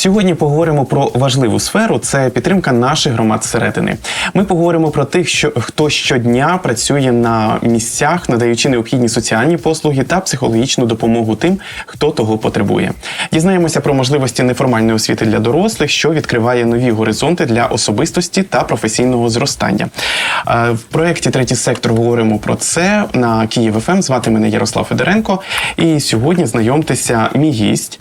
Сьогодні поговоримо про важливу сферу це підтримка наших громад зсередини. Ми поговоримо про тих, що хто щодня працює на місцях, надаючи необхідні соціальні послуги та психологічну допомогу тим, хто того потребує. Дізнаємося про можливості неформальної освіти для дорослих, що відкриває нові горизонти для особистості та професійного зростання. Е, В проєкті Третій сектор говоримо про це на Київ ФМ. Звати мене Ярослав Федоренко. І сьогодні знайомтеся мій гість.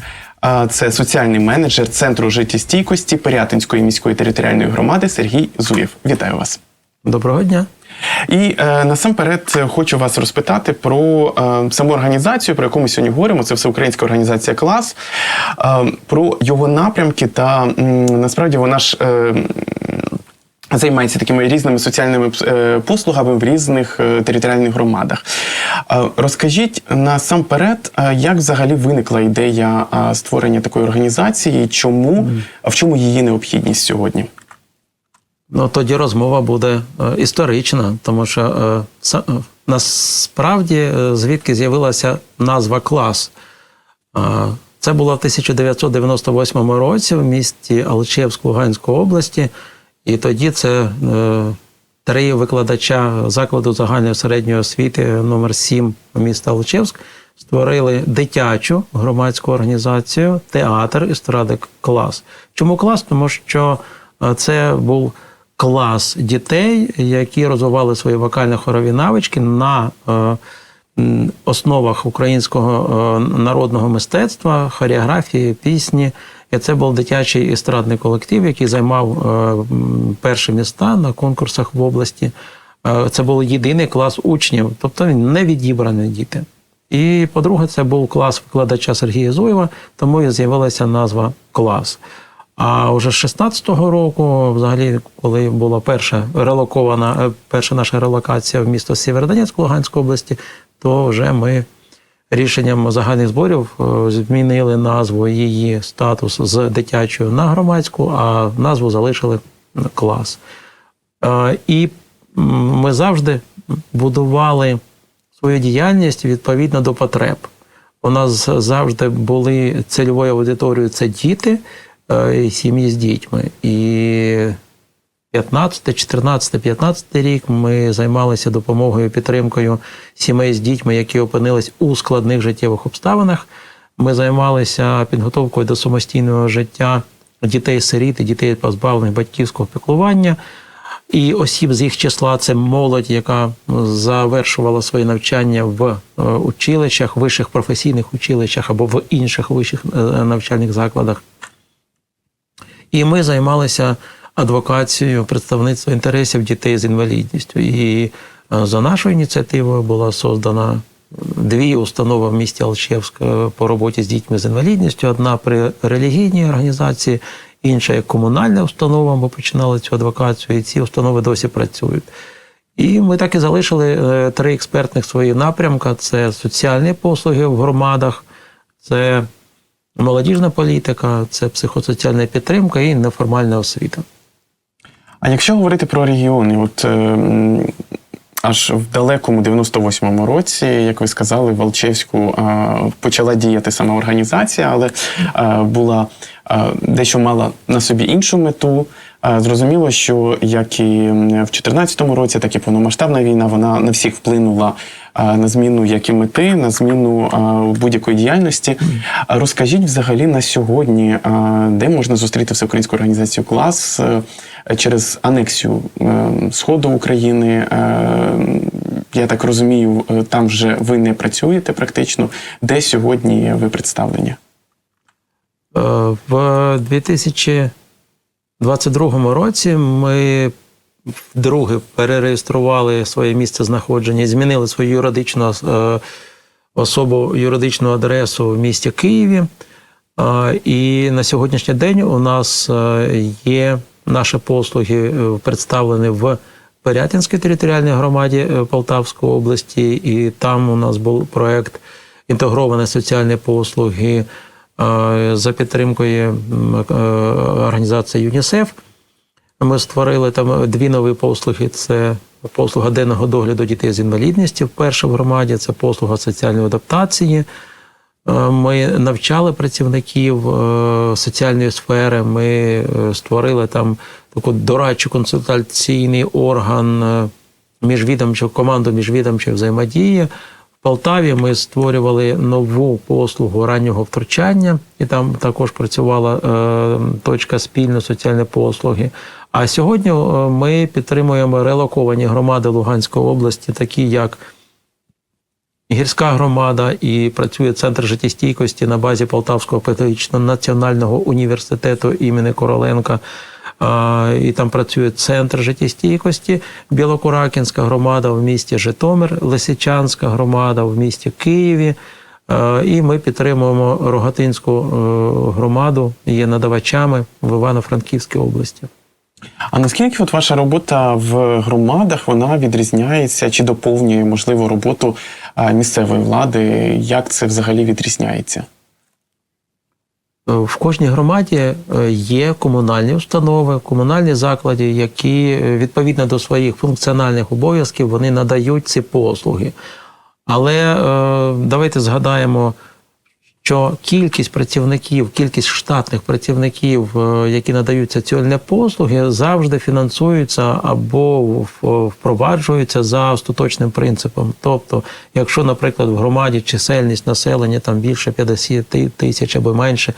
Це соціальний менеджер Центру життєстійкості Пирятинської міської територіальної громади Сергій Зуєв. Вітаю вас. Доброго дня. І е, насамперед е, хочу вас розпитати про е, саму організацію, про яку ми сьогодні говоримо. Це всеукраїнська організація клас, е, про його напрямки та м, насправді вона ж. Е, Займається такими різними соціальними е, послугами в різних е, територіальних громадах. Е, Розкажіть насамперед, як взагалі виникла ідея створення такої організації, чому в чому її необхідність сьогодні? Ну тоді розмова буде історична, тому що насправді звідки з'явилася назва клас. Це було в 1998 році в місті Алчевськ Луганської області, і тоді це е, три викладача закладу загальної середньої освіти номер 7 міста Алчевськ створили дитячу громадську організацію театр істради клас. Чому клас? Тому що е, це був клас дітей, які розвивали свої вокально-хорові навички на е, основах українського народного мистецтва, хореографії, пісні. І це був дитячий естрадний колектив, який займав е, перші міста на конкурсах в області. Е, Це був єдиний клас учнів, тобто не відібрані діти. І, по-друге, це був клас викладача Сергія Зуєва, тому і з'явилася назва клас. А вже з 16-го року, взагалі, коли була перша релокована, е, перша наша релокація в місто Сєвєродонецьк Луганської області, то вже ми рішенням загальних зборів е, змінили назву її статус з дитячої на громадську, а назву залишили клас. Е, І ми завжди будували свою діяльність відповідно до потреб. У нас завжди були цільовою аудиторією це діти е, і сім'ї з дітьми. І 15, 14, 15 рік ми займалися допомогою підтримкою сімей з дітьми, які опинились у складних життєвих обставинах. Ми займалися підготовкою до самостійного життя дітей-сиріт і дітей позбавлених батьківського піклування. І осіб з їх числа це молодь, яка завершувала своє навчання в е, училищах, вищих професійних училищах або в інших вищих е, навчальних закладах. І ми займалися адвокацією представництва інтересів дітей з інвалідністю. І е, за нашою ініціативою була создана дві установи в місті Алчевськ е, по роботі з дітьми з інвалідністю. Одна при релігійній організації, інша як комунальна установа. Ми починали цю адвокацію, і ці установи досі працюють. І ми так і залишили е, три експертних свої напрямка: це соціальні послуги в громадах, це молодіжна політика, це психосоціальна підтримка і неформальна освіта. А якщо говорити про регіони, от е, аж в далекому 98-му році, як ви сказали, в Алчевську е, почала діяти сама організація, але е, була е, дещо мала на собі іншу мету. Зрозуміло, що як і в 2014 році, так і повномасштабна війна, вона на всіх вплинула на зміну як і мети, на зміну будь-якої діяльності. Розкажіть взагалі на сьогодні, де можна зустріти всеукраїнську організацію клас е, через анексію Сходу України. Е, я так розумію, е, там вже ви не працюєте практично. Де сьогодні ви представлені? В 2000 у 2022 році ми вдруге перереєстрували своє місце знаходження, змінили свою юридичну е, особу, юридичну адресу в місті Києві. І на сьогоднішній день у нас е, є наші послуги е, представлені в Пирятинській територіальній громаді Полтавської області, і там у нас був проект інтегровані соціальні послуги за підтримкою е, організації ЮНІСЕФ. Ми створили там дві нові послуги: це послуга денного догляду дітей з інвалідністю вперше в громаді, це послуга соціальної адаптації. Е, Ми навчали працівників е, соціальної сфери. Ми е, створили там таку дорадчу консультаційний орган е, міжвідомчу команду міжвідомчої взаємодії. Полтаві ми створювали нову послугу раннього втручання, і там також працювала е, точка спільно соціальні послуги. А сьогодні е, ми підтримуємо релоковані громади Луганської області, такі як гірська громада, і працює центр життєстійкості на базі Полтавського педагогічного національного університету імені Короленка. І там працює центр життєстійкості, Білокуракінська громада в місті Житомир, Лисичанська громада в місті Києві. І ми підтримуємо Рогатинську е, громаду, є надавачами в Івано-Франківській області. А наскільки от ваша робота в громадах вона відрізняється чи доповнює можливо роботу місцевої влади? Як це взагалі відрізняється? В кожній громаді е, є комунальні установи, комунальні заклади, які е, відповідно до своїх функціональних обов'язків вони надають ці послуги. Але е, давайте згадаємо, що кількість працівників, кількість штатних працівників, які надають соціальні послуги, завжди фінансуються або впроваджуються за остаточним принципом. Тобто, якщо, наприклад, в громаді чисельність населення там більше 50 тисяч або менше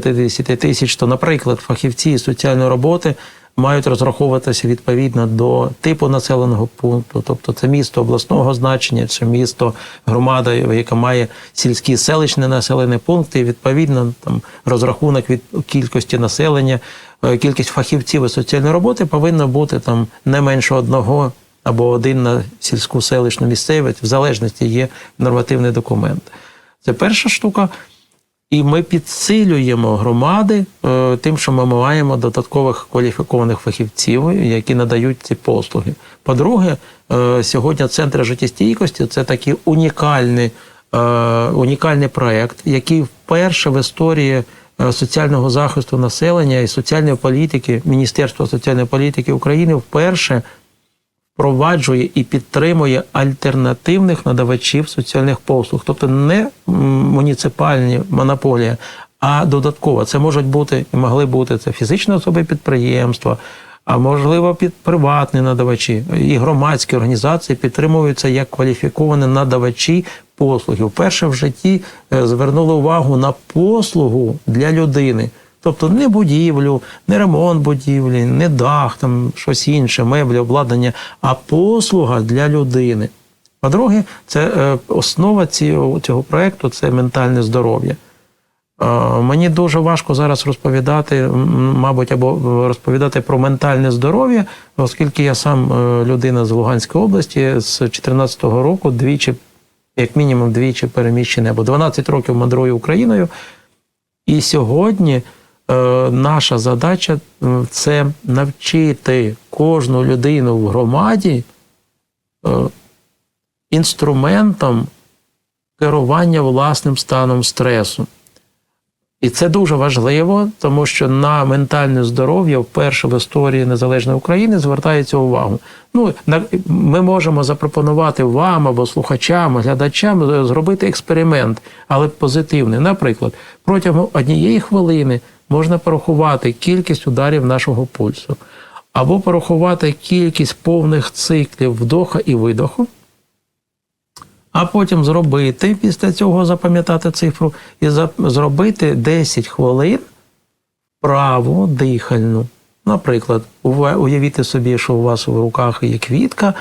50 тисяч, то, наприклад, фахівці соціальної роботи мають розраховуватися відповідно до типу населеного пункту, тобто це місто обласного значення, чи місто громада, яка має сільські селищні населені пункти, і відповідно там розрахунок від кількості населення, е, кількість фахівців із соціальної роботи повинна бути там не менше одного або один на сільську селищну місцевість, в залежності є нормативний документ. Це перша штука. І ми підсилюємо громади е, тим, що ми маємо додаткових кваліфікованих фахівців, які надають ці послуги. По-друге, е, сьогодні центр життєстійкості це такий унікальний, е, унікальний проєкт, який вперше в історії соціального захисту населення і соціальної політики, Міністерства соціальної політики України вперше впроваджує і підтримує альтернативних надавачів соціальних послуг, тобто не муніципальні монополії, а додатково. Це можуть бути і могли бути це фізичні особи підприємства, а можливо, під приватні надавачі і громадські організації підтримуються як кваліфіковані надавачі послуги. Вперше в житті е, звернули увагу на послугу для людини. Тобто не будівлю, не ремонт будівлі, не дах, там щось інше, меблі, обладнання, а послуга для людини. По-друге, це е, основа цього, цього проєкту це ментальне здоров'я. Е, Мені дуже важко зараз розповідати, мабуть, або розповідати про ментальне здоров'я, оскільки я сам е, людина з Луганської області з 2014 року двічі, як мінімум, двічі переміщений, або 12 років мандрую Україною. І сьогодні е, наша задача е, це навчити кожну людину в громаді е, інструментам керування власним станом стресу. І це дуже важливо, тому що на ментальне здоров'я вперше в історії незалежної України звертається увагу. Ну, ми можемо запропонувати вам або слухачам, глядачам е, зробити експеримент, але позитивний. Наприклад, протягом однієї хвилини можна порахувати кількість ударів нашого пульсу, або порахувати кількість повних циклів вдоха і видоху а потім зробити після цього запам'ятати цифру і зробити 10 хвилин праву дихальну. Наприклад, уявіть собі, що у вас в руках є квітка,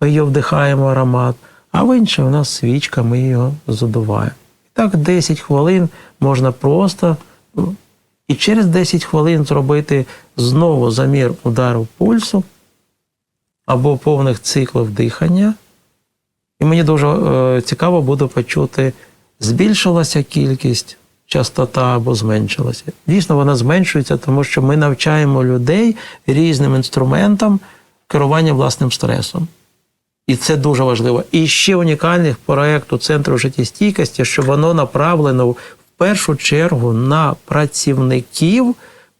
ми її вдихаємо аромат, а в іншій у нас свічка, ми його задуваємо. І так 10 хвилин можна просто ну, і через 10 хвилин зробити знову замір удару пульсу або повних циклів дихання. І мені дуже е, цікаво буде почути, збільшилася кількість, частота або зменшилася. Дійсно, вона зменшується, тому що ми навчаємо людей різним інструментам керування власним стресом. І це дуже важливо. І ще унікальний проєкту Центру життєстійкості, що воно направлено першу чергу на працівників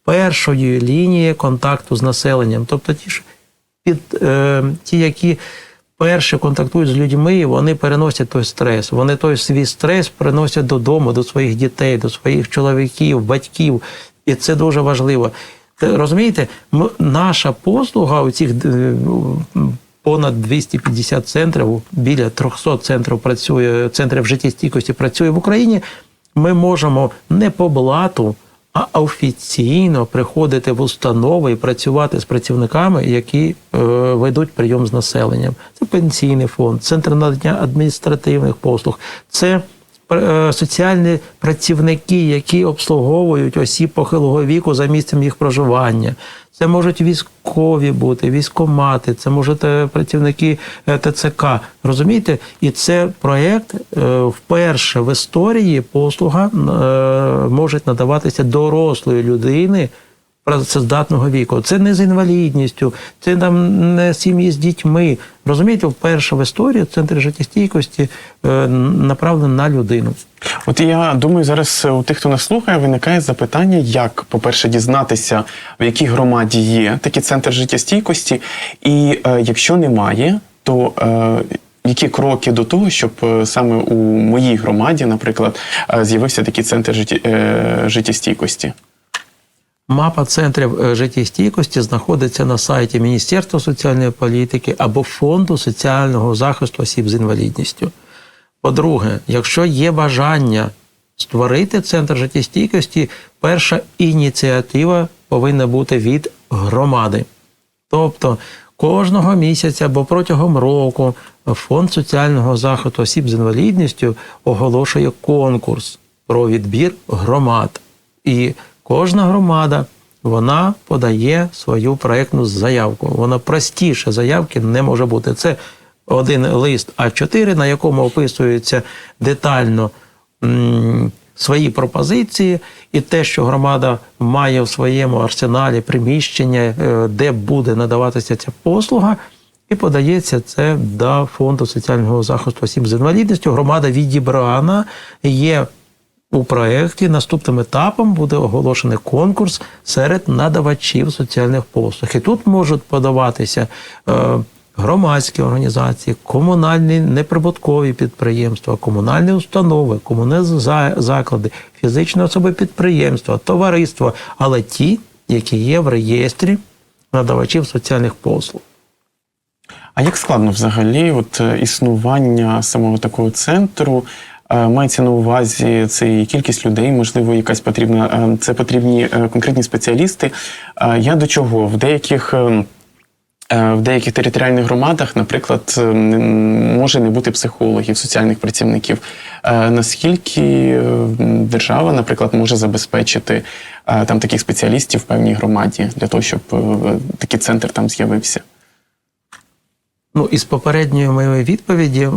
першої лінії контакту з населенням. Тобто ті, під, е, ті, які перші контактують з людьми, вони переносять той стрес. Вони той свій стрес приносять додому, до своїх дітей, до своїх чоловіків, батьків. І це дуже важливо. Розумієте, наша послуга у цих е, понад 250 центрів, біля 300 центрів працює, центрів життєстійкості працює в Україні. Ми можемо не по блату, а офіційно приходити в установи і працювати з працівниками, які е, ведуть прийом з населенням. Це пенсійний фонд, центр надання адміністративних послуг, це соціальні працівники, які обслуговують осіб похилого віку за місцем їх проживання. Це можуть військові бути, військомати, це можуть е, працівники е, ТЦК. Розумієте? І це проєкт е, вперше в історії послуга е, може надаватися дорослої людини працездатного віку. Це не з інвалідністю, це там не сім'ї з дітьми. Розумієте, вперше в історії центр життєстійкості е, направлений на людину. От я думаю, зараз у тих, хто нас слухає, виникає запитання, як, по-перше, дізнатися, в якій громаді є такий центр життєстійкості, і е, якщо немає, то е, які кроки до того, щоб е, саме у моїй громаді, наприклад, е, з'явився такий центр житті, е? Мапа центрів е, життєстійкості знаходиться на сайті Міністерства соціальної політики або Фонду соціального захисту осіб з інвалідністю. По-друге, якщо є бажання створити центр життєстійкості, перша ініціатива повинна бути від громади. Тобто кожного місяця або протягом року Фонд соціального захисту осіб з інвалідністю оголошує конкурс про відбір громад. І кожна громада вона подає свою проєктну заявку. Вона простіше заявки не може бути. Це один лист А4, на якому описується детально свої пропозиції, і те, що громада має в своєму арсеналі приміщення, е, де буде надаватися ця послуга, і подається це до фонду соціального захисту осіб з інвалідністю. Громада відібрана є у проєкті. Наступним етапом буде оголошений конкурс серед надавачів соціальних послуг. І тут можуть подаватися. Е, Громадські організації, комунальні неприбуткові підприємства, комунальні установи, комунальні заклади, фізичні особи підприємства, товариства, але ті, які є в реєстрі надавачів соціальних послуг. А як складно взагалі от, е, існування самого такого центру? Е, Мається на увазі це і кількість людей, можливо, якась потрібна. е, Це потрібні е, конкретні спеціалісти. Я до чого? В деяких. В деяких територіальних громадах, наприклад, може не бути психологів, соціальних працівників. Наскільки держава, наприклад, може забезпечити там таких спеціалістів в певній громаді для того, щоб такий центр там з'явився? Ну, із попередньої моєї відповіді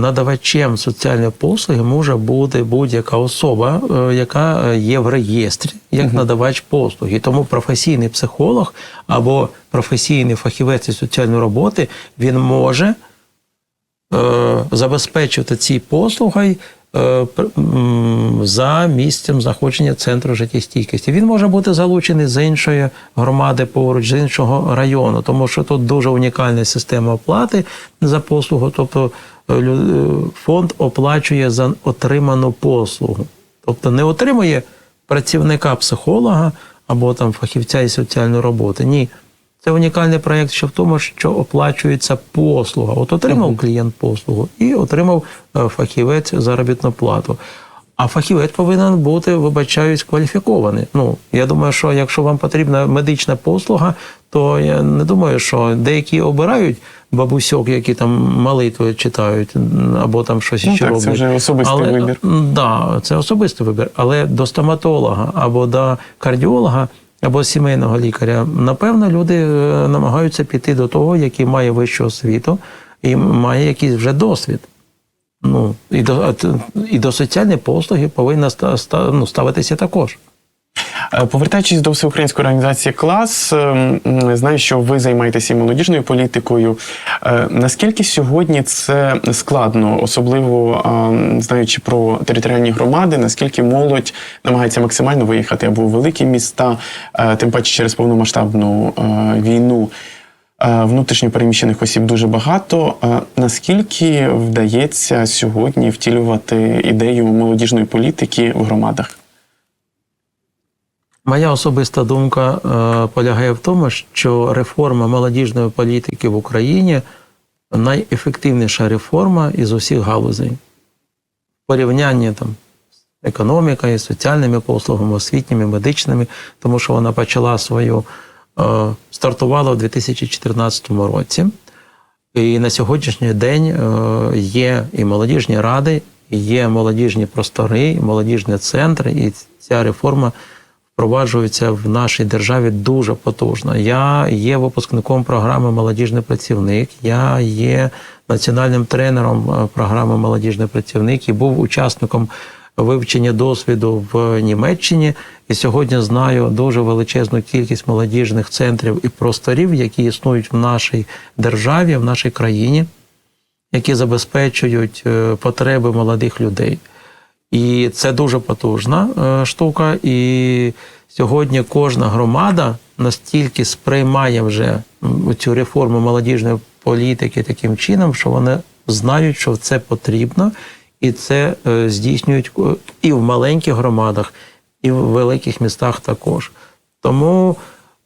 надавачем соціальної послуги може бути будь-яка особа, е, яка є в реєстрі як надавач послуги. Тому професійний психолог або професійний фахівець із соціальної роботи він може е, забезпечувати ці послуги е, за місцем знаходження центру життєстійкості. Він може бути залучений з іншої громади поруч, з іншого району, тому що тут дуже унікальна система оплати за послугу. Тобто е, е, фонд оплачує за отриману послугу. Тобто не отримує працівника психолога або там фахівця із соціальної роботи. Ні. Це унікальний проєкт, що в тому, що оплачується послуга. От отримав клієнт послугу і отримав е, фахівець заробітну плату. А фахівець повинен бути, вибачаюсь, кваліфікований. Ну, я думаю, що якщо вам потрібна медична послуга, то я не думаю, що деякі обирають бабусьок, які там молитви читають, або там щось Ну ще так, це вже особистий Але, вибір. Да, це особистий вибір. Але до стоматолога або до кардіолога, або сімейного лікаря, напевно, люди е, намагаються піти до того, який має вищу освіту і має якийсь вже досвід. Ну, і до, і до соціальної послуги повинна ну, ставитися також. Е, Повертаючись до всеукраїнської організації клас, е, знаю, що ви займаєтеся і молодіжною політикою. Е, Наскільки сьогодні це складно, особливо е, знаючи про територіальні громади, наскільки молодь намагається максимально виїхати або у великі міста, е, тим паче через повномасштабну війну. Внутрішньо переміщених осіб дуже багато. Наскільки вдається сьогодні втілювати ідею молодіжної політики в громадах? Моя особиста думка е, полягає в тому, що реформа молодіжної політики в Україні найефективніша реформа із усіх галузей. В порівнянні там, з економікою, соціальними послугами, освітніми, медичними, тому що вона почала свою е, стартувала у 2014 році. І на сьогоднішній день е, є і молодіжні ради, і є молодіжні простори, і молодіжні центри, і ця реформа впроваджується в нашій державі дуже потужно. Я є випускником програми Молодіжний працівник, я є національним тренером е, програми Молодіжний працівник і був учасником вивчення досвіду в Німеччині. І сьогодні знаю дуже величезну кількість молодіжних центрів і просторів, які існують в нашій державі, в нашій країні, які забезпечують е, потреби молодих людей. І це дуже потужна е, штука. І сьогодні кожна громада настільки сприймає вже цю реформу молодіжної політики таким чином, що вони знають, що це потрібно, і це е, здійснюють е, і в маленьких громадах, і в великих містах також. Тому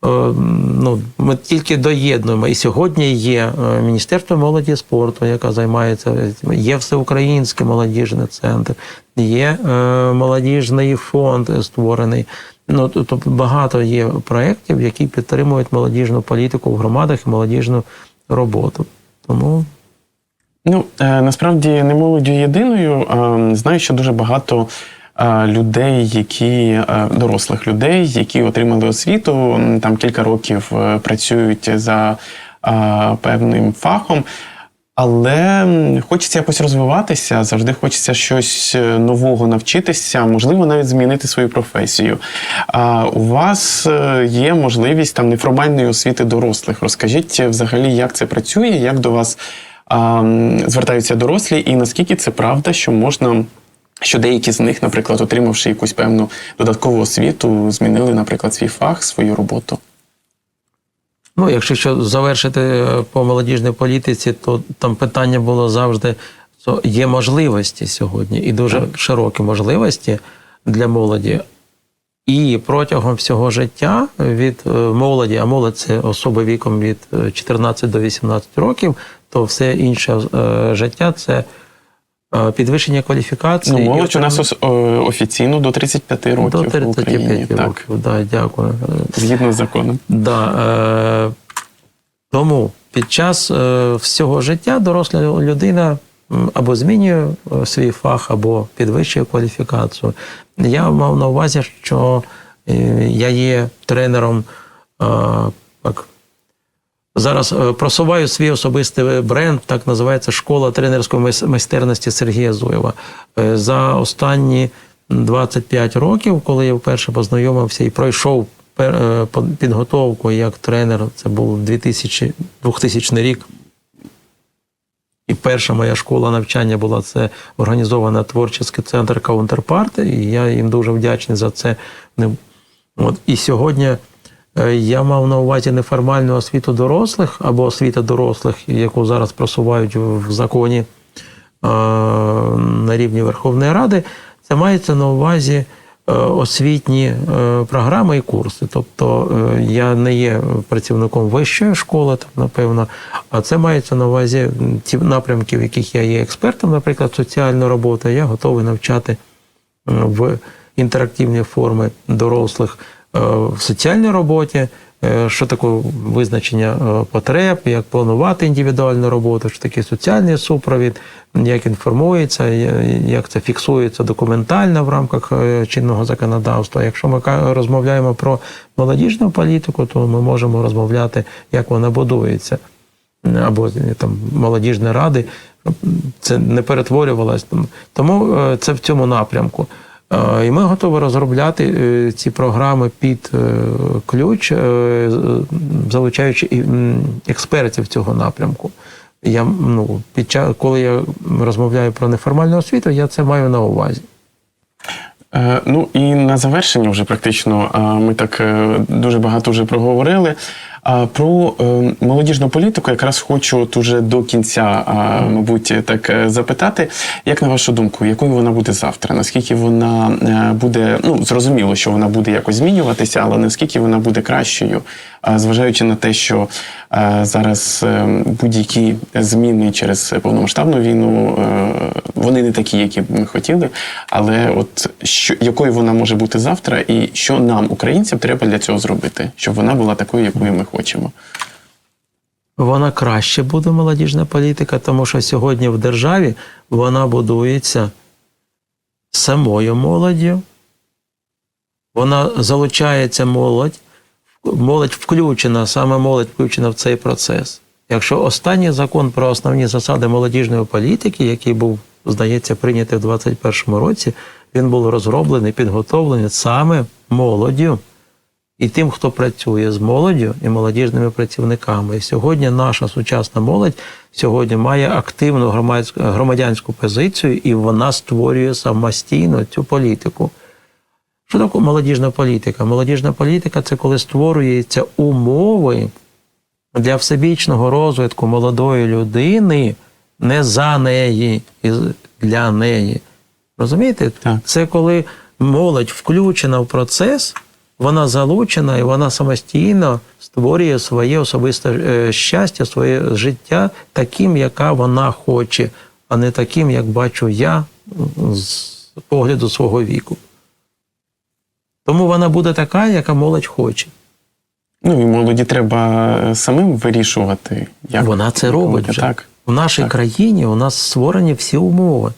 ну, ми тільки доєднуємо. І сьогодні є е, Міністерство молоді спорту, яка займається, є всеукраїнський молодіжний центр, є е, молодіжний фонд створений. Ну, тобто багато є проєктів, які підтримують молодіжну політику в громадах і молодіжну роботу. Тому Ну, е, насправді не молоддю єдиною. Е, Знаю, що дуже багато е, людей, які е, дорослих людей, які отримали освіту, там кілька років е, працюють за е, певним фахом. Але хочеться якось розвиватися, завжди хочеться щось е, нового навчитися, можливо, навіть змінити свою професію. А у вас е, є можливість там неформальної освіти дорослих. Розкажіть е, взагалі, як це працює, як до вас а, звертаються дорослі, і наскільки це правда, що можна. Що деякі з них, наприклад, отримавши якусь певну додаткову освіту, змінили, наприклад, свій фах, свою роботу. Ну, якщо що завершити е, по молодіжній політиці, то там питання було завжди: що є можливості сьогодні, і дуже широкі можливості для молоді. І протягом всього життя від е, молоді, а молодь це особи віком від е, 14 до 18 років, то все інше е, життя це е, підвищення кваліфікації. Ну, молодь у нас о, офіційно до 35 років до в Україні. 35 Так, років. Да, дякую. згідно з законом. Да, е, тому під час е, всього життя доросла людина або змінює е, свій фах, або підвищує кваліфікацію. Я мав на увазі, що е, я є тренером. е, так, Зараз е, просуваю свій особистий бренд, так називається школа тренерської майстерності Сергія Зуєва. Е, За останні 25 років, коли я вперше познайомився і пройшов е, підготовку як тренер, це був 2000, 2000 рік. І перша моя школа навчання була це організована творчий центр Counterpart, і я їм дуже вдячний за це. От, і сьогодні я мав на увазі неформальну освіту дорослих або освіта дорослих, яку зараз просувають в законі е, на рівні Верховної Ради. Це мається на увазі е, освітні е, програми і курси. Тобто е, я не є працівником вищої школи, напевно, а це мається на увазі ті напрямки, в яких я є експертом, наприклад, соціальна робота, я готовий навчати е, в інтерактивні форми дорослих е, в соціальній роботі. е, Що таке визначення е, потреб, як планувати індивідуальну роботу, що таке соціальний супровід, як інформується, як це фіксується документально в рамках е, чинного законодавства. Якщо ми розмовляємо про молодіжну політику, то ми можемо розмовляти, як вона будується або е, там молодіжні ради, це не перетворювалось. Тому е, це в цьому напрямку. Е, І ми готові розробляти е, ці програми під е, ключ, залучаючи експертів цього напрямку. Я ну, під час, коли я розмовляю про неформальну освіту, я це маю на увазі. Ну і на завершення, вже практично ми так дуже багато вже проговорили. Про е, молодіжну політику якраз хочу от уже до кінця, мабуть, так е, запитати, як на вашу думку, якою вона буде завтра? Наскільки вона е, буде, ну зрозуміло, що вона буде якось змінюватися, але наскільки вона буде кращою, зважаючи на те, що зараз будь-які зміни через повномасштабну війну, вони не такі, які б ми хотіли. Але от що якою вона може бути завтра, і що нам, українцям, треба для цього зробити, щоб вона була такою, якою ми хочемо. Вона краще буде молодіжна політика, тому що сьогодні в державі вона будується самою молоддю. Вона залучається молодь, молодь включена, саме молодь включена в цей процес. Якщо останній закон про основні засади молодіжної політики, який був, здається, прийнятий в 2021 році, він був розроблений, підготовлений саме молоддю і тим, хто працює з молоддю і молодіжними працівниками. І сьогодні наша сучасна молодь сьогодні має активну громадську громадянську позицію, і вона створює самостійно цю політику. Що таке молодіжна політика? Молодіжна політика це коли створюються умови для всебічного розвитку молодої людини не за неї, і для неї. Розумієте? Так. Це коли молодь включена в процес, вона залучена і вона самостійно створює своє особисте е, щастя, своє життя таким, яка вона хоче, а не таким, як бачу я з погляду свого віку. Тому вона буде така, яка молодь хоче. Ну і молоді треба е, самим вирішувати, як Вона це робить вже. Так. В нашій Так. країні у нас створені всі умови.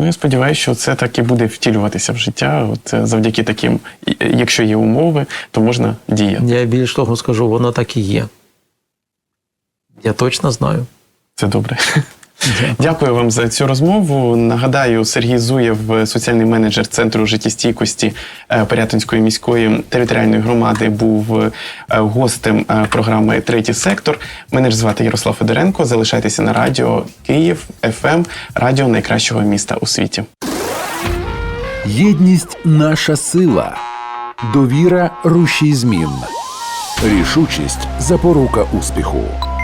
Ну, я сподіваюся, що це так і буде втілюватися в життя. От е, завдяки таким, е, якщо є умови, то можна діяти. Я більш того скажу, воно так і є. Я точно знаю. Це добре. Дякую вам за цю розмову. Нагадаю, Сергій Зуєв, соціальний менеджер Центру життєстійкості е, Порятинської міської територіальної громади, був е, гостем е, програми Третій сектор. Мене ж звати Ярослав Федоренко. Залишайтеся на радіо Київ ФМ, радіо найкращого міста у світі. Єдність наша сила, довіра рушій змін, рішучість запорука успіху.